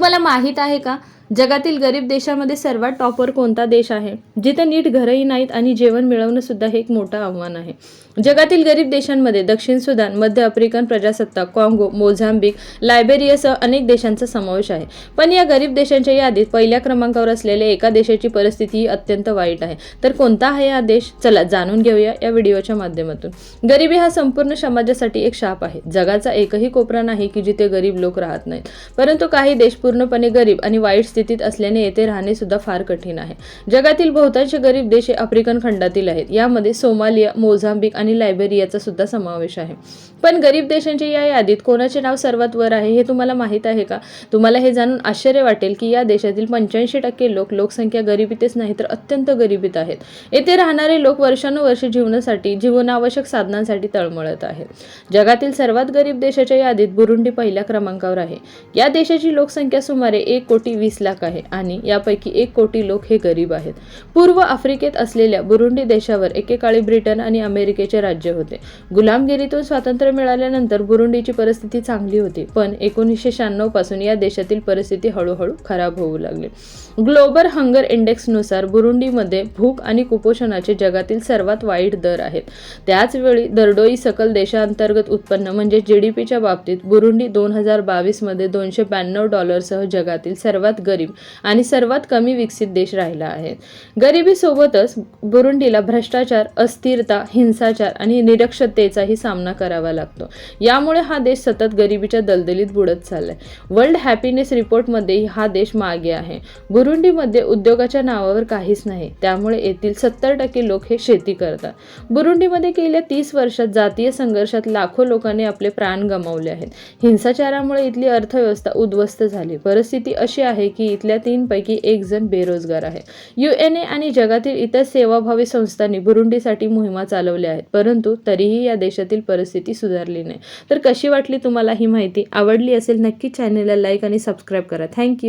तुम्हाला माहीत आहे का? जगातील गरीब देशामध्ये सर्वात टॉपवर कोणता देश आहे? जिथे नीट घरही नाहीत आणि जेवण मिळवणं सुद्धा हे एक मोठं आव्हान आहे. जगातील गरीब देशांमध्ये दक्षिण सुदान मध्य आफ्रिकन प्रजासत्ताक काँगो मोझांबिक लायबेरियासह अनेक देशांचा समावेश आहे. पण या गरीब देशांच्या यादीत पहिल्या क्रमांकावर असलेल्या एका देशाची परिस्थिती ही अत्यंत वाईट आहे. तर कोणता आहे हा देश? चला जाणून घेऊया या व्हिडिओच्या माध्यमातून. गरिबी हा संपूर्ण समाजासाठी एक शाप आहे. जगाचा एकही कोपरा नाही की जिथे गरीब लोक राहत नाहीत. परंतु काही देश पूर्णपणे गरीब आणि वाईट स्थितीत असल्याने येथे राहणे सुद्धा फार कठीण आहे. जगातील बहुतांश गरीब देश हे आफ्रिकन खंडातील आहेत. यामध्ये सोमालिया मोझांबिक आणि लायबेरियाचा सुद्धा समावेश आहे. पण गरीब देशांच्या या यादीत कोणाचे नाव सर्वात वर आहे हे तुम्हाला माहीत आहे का? तुम्हाला हे जाणून आश्चर्य वाटेल की या देशातील पंच्याऐंशी टक्के लोक लोकसंख्या गरिबीतच नाही तर अत्यंत गरिबीत आहेत. येथे राहणारे लोक वर्षानुवर्षे जीवनासाठी जीवनावश्यक साधनांसाठी तळमळत आहेत. जगातील सर्वात गरीब देशाच्या यादीत बुरुंडी पहिल्या क्रमांकावर आहे. या देशाची लोकसंख्या सुमारे एक कोटी वीस लाख लाख आहे आणि यापैकी एक कोटी लोक हे गरीब आहेत. पूर्व आफ्रिकेत असलेल्या बुरुंडी देशावर एकेकाळी ब्रिटन आणि अमेरिकेचे राज्य होते. गुलामगिरीतून स्वातंत्र्य मिळाल्यानंतर बुरुंडीची परिस्थिती चांगली होती पण एकोणीसशे शहाण्णवपासून या देशातील परिस्थिती हळूहळू खराब होऊ लागली. ग्लोबल हंगर इंडेक्सनुसार बुरुंडीमध्ये भूक आणि कुपोषणाचे जगातील सर्वात वाईट दर आहेत. त्याचवेळी दरडोई सकल देशांतर्गत उत्पन्न म्हणजे जी डी पीच्या बाबतीत बुरुंडी दोन हजार बावीसमध्ये दोनशे ब्याण्णव डॉलरसह जगातील सर्वात गरीब आणि सर्वात कमी विकसित देश राहिला आहे. गरिबीसोबतच बुरुंडीला भ्रष्टाचार अस्थिरता हिंसाचार आणि निरक्षरतेचाही सामना करावा लागतो. यामुळे हा देश सतत गरिबीच्या दलदलीत बुडत चाललाय. वर्ल्ड हॅपीनेस रिपोर्टमध्ये हा देश मागे आहे. बुरुंडीमध्ये उद्योगाच्या नावावर काहीच नाही त्यामुळे येथील सत्तर टक्के लोक हे शेती करतात. बुरुंडीमध्ये गेल्या तीस वर्षात जातीय संघर्षात लाखो लोकांनी आपले प्राण गमावले आहेत. हिंसाचारामुळे इथली अर्थव्यवस्था उद्ध्वस्त झाली. परिस्थिती अशी आहे की इथल्या तीनपैकी एक जण बेरोजगार आहे. युएनए आणि जगातील इतर सेवाभावी संस्थांनी बुरुंडीसाठी मोहिमा चालवल्या आहेत परंतु तरीही या देशातील परिस्थिती सुधारली नाही. तर कशी वाटली तुम्हाला ही माहिती? आवडली असेल नक्की चॅनेलला लाईक आणि सबस्क्राईब करा. थँक्यू